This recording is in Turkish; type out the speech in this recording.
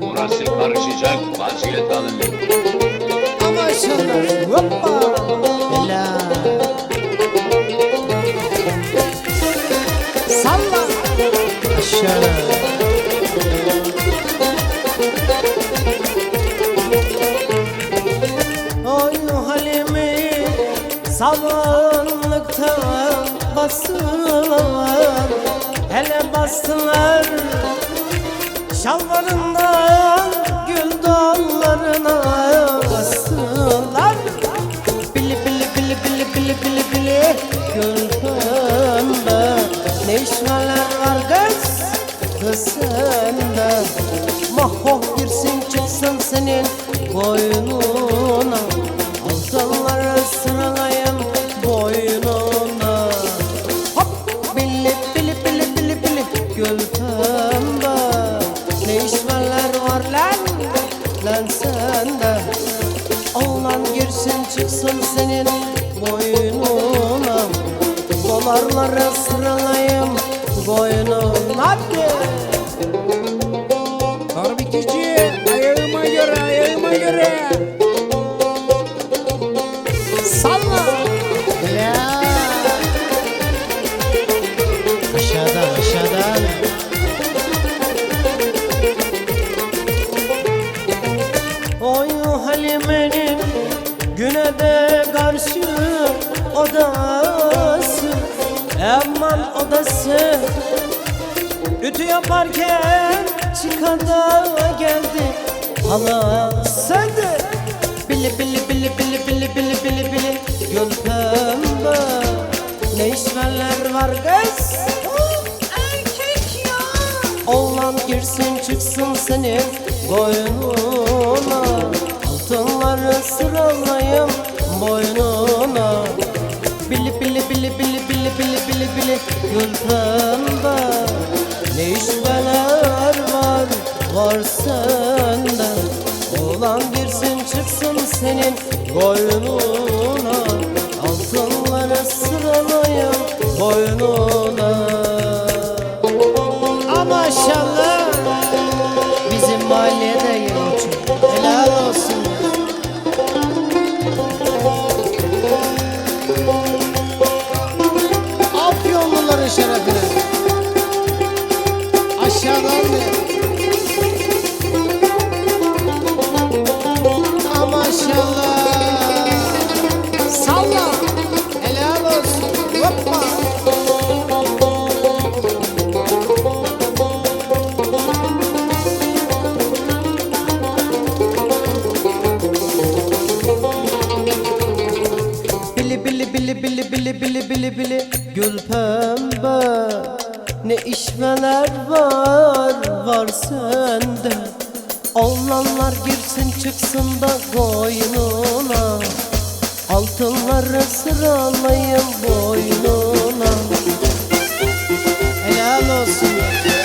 Burası karışacak vaziyet alın. Ama şunlar hoppa Helal Salla. Aşağı. Sabahlıktan bastılar. Hele bastılar Şalvarından gül dallarına bastılar. Bili bili bili bili bili bili bili Gül pembe Ne işmeler var kız Kız sende. Mahvoh girsin çıksın senin boynuna Lan sende Oğlan girsin çıksın senin boynuna. Dolarları sıralayayım boynuna. Hadi odası Aman odası. Ütü yaparken çıkanda geldi. Hala söndü Bili bili bili bili bili bili bili bili Gül pembe Ne işverler var kız? Erkek ya Oğlan girsin çıksın senin boynuna. Altınları sıralayayım boynuna bili bili bili. Gül pembe Ne işbeler var? Var sende. Oğlan girsin çıksın senin boynuna. Altınları sıralayın boynuna Afyonluların şerefine Aşağıdan de bili bili bili bili bili bili bili. Gül pembe ne işveler var var sende. Oğlanlar girsin çıksın da koynuna Altınları sıralayın boynuna. Helal olsun.